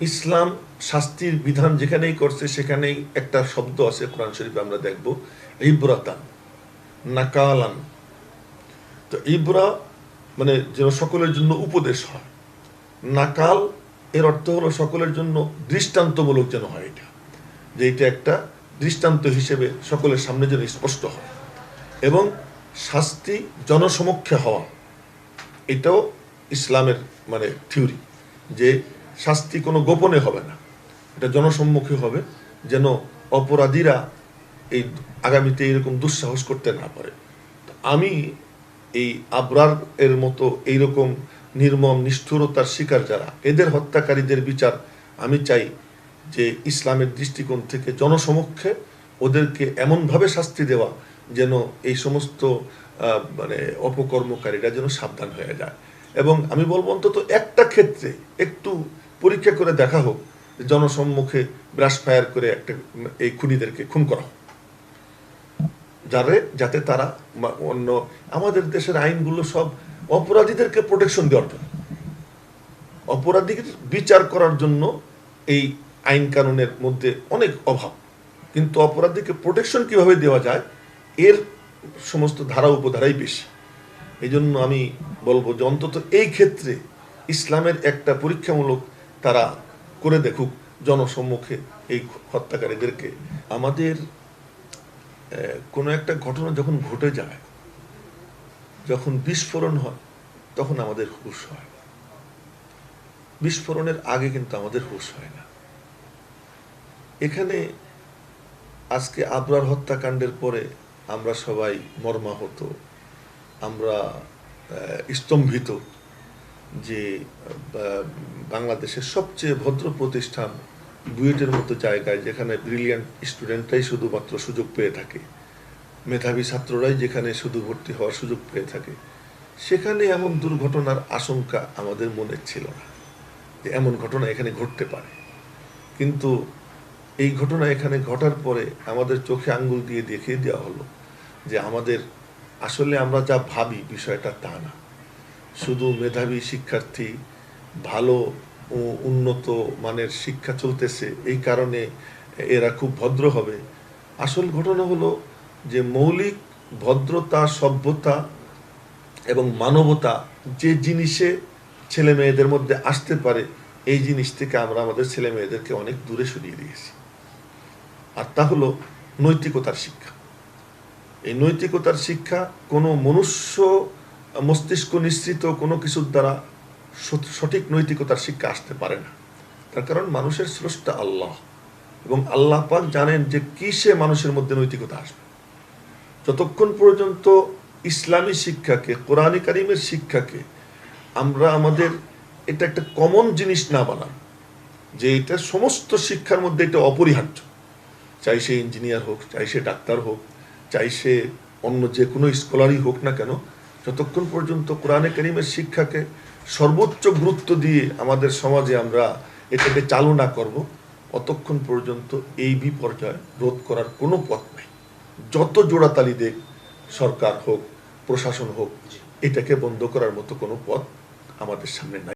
ইসলাম শাস্তির বিধান যেখানেই করছে, সেখানেই একটা শব্দ আছে কোরআন শরীফে আমরা দেখব, ইব্রাতান, নাকালান। তো ইব্রা মানে যেন সকলের জন্য উপদেশ হয়। নাকাল এর অর্থ হলো সকলের জন্য দৃষ্টান্তমূলক যেন হয় এটা। যে এটা একটা দৃষ্টান্ত হিসেবে সকলের সামনে যেন স্পষ্ট হয়। এবং শাস্তি জনসমক্ষে হওয়া, এটাও ইসলামের মানে থিওরি যে শাস্তি কোনো গোপনে হবে না। এটা জনসম্মুখে হবে, যেন অপরাধীরা এই আগামীতে এরকম দুঃসাহস করতে না পারে। আমি এই আবরার এর মতো এইরকম নির্মম, নিষ্ঠুরতার শিকার যারা, এদের হত্যাকারীদের বিচার আমি চাই যে ইসলামের দৃষ্টিকোণ থেকে জনসমক্ষে ওদেরকে এমনভাবে শাস্তি দেওয়া যেন এই সমস্ত মানে অপকর্মকারীরা যেন সাবধান হয়ে যায়। এবং আমি বলব অন্তত একটা ক্ষেত্রে একটু পরীক্ষা করে দেখা হোক, জনসম্মুখে ব্রাশ ফায়ার করে একটা এই খুনিদেরকে খুন করা হোক। যারে, যাতে তারা অন্য, আমাদের দেশের আইনগুলো সব অপরাধীদেরকে প্রোটেকশন দেওয়ার জন্য। অপরাধীর বিচার করার জন্য এই আইন কানুনের মধ্যে অনেক অভাব। কিন্তু অপরাধীকে প্রোটেকশন কীভাবে দেওয়া যায়, এর সমস্ত ধারা উপধারাই বেশি। এই জন্য আমি বলব যে অন্তত এই ক্ষেত্রে ইসলামের একটা পরীক্ষামূলক তারা করে দেখুক জনসম্মুখে এই হত্যাকারীদেরকে। আমাদের কোনো একটা ঘটনা যখন ঘটে যায়, যখন বিস্ফোরণ হয়, তখন আমাদের হুশ হয়। বিস্ফোরণের আগে কিন্তু আমাদের হুশ হয় না। এখানে আজকে আবরার হত্যাকাণ্ডের পরে আমরা সবাই মর্মাহত, আমরা স্তম্ভিত। যে বাংলাদেশের সবচেয়ে ভদ্র প্রতিষ্ঠান বুয়েটের মতো জায়গায় যেখানে ব্রিলিয়ান্ট স্টুডেন্টরাই শুধুমাত্র সুযোগ পেয়ে থাকে, মেধাবী ছাত্ররাই যেখানে শুধু ভর্তি হওয়ার সুযোগ পেয়ে থাকে, সেখানে এমন দুর্ঘটনার আশঙ্কা আমাদের মনে ছিল না যে এমন ঘটনা এখানে ঘটতে পারে। কিন্তু এই ঘটনা এখানে ঘটার পরে আমাদের চোখে আঙ্গুল দিয়ে দেখিয়ে দেওয়া হলো যে আমাদের আসলে আমরা যা ভাবি বিষয়টা তা না। শুধু মেধাবী শিক্ষার্থী ভালো উন্নত মানের শিক্ষা চলতেছে, এই কারণে এরা খুব ভদ্র হবে। আসল ঘটনা হলো যে মৌলিক ভদ্রতা, সভ্যতা এবং মানবতা যে জিনিসে ছেলে মেয়েদের মধ্যে আসতে পারে, এই জিনিস থেকে আমরা আমাদের ছেলে মেয়েদেরকে অনেক দূরে সরিয়ে দিয়েছি। আর তা হলো নৈতিকতার শিক্ষা। এই নৈতিকতার শিক্ষা কোনো মনুষ্য মস্তিষ্ক নিশ্চিত কোনো কিছুর দ্বারা সঠিক নৈতিকতার শিক্ষা আসতে পারে না। তার কারণ মানুষের স্রষ্টা আল্লাহ এবং আল্লাহ পাক জানেন যে কিসে মানুষের মধ্যে নৈতিকতা আসবে। যতক্ষণ পর্যন্ত ইসলামী শিক্ষাকে, কোরআনী কারিমের শিক্ষাকে আমরা আমাদের এটা একটা কমন জিনিস না বানাই, যে এটা সমস্ত শিক্ষার মধ্যে এটা অপরিহার্য। চাই সে ইঞ্জিনিয়ার হোক, চাই সে ডাক্তার হোক, চাই সে অন্য যে কোনো স্কলারই হোক না কেন যতক্ষণ পর্যন্ত কোরআনে করিমের শিক্ষাকে সর্বোচ্চ গুরুত্ব দিয়ে আমাদের সমাজে আমরা এটাকে চালু না করব, অতক্ষণ পর্যন্ত এই বিপর্যয় রোধ করার কোনো পথ নেই। যত জোড়াতালি দেখ সরকার হোক, প্রশাসন হোক, এটাকে বন্ধ করার মতো কোনো পথ আমাদের সামনে নাই।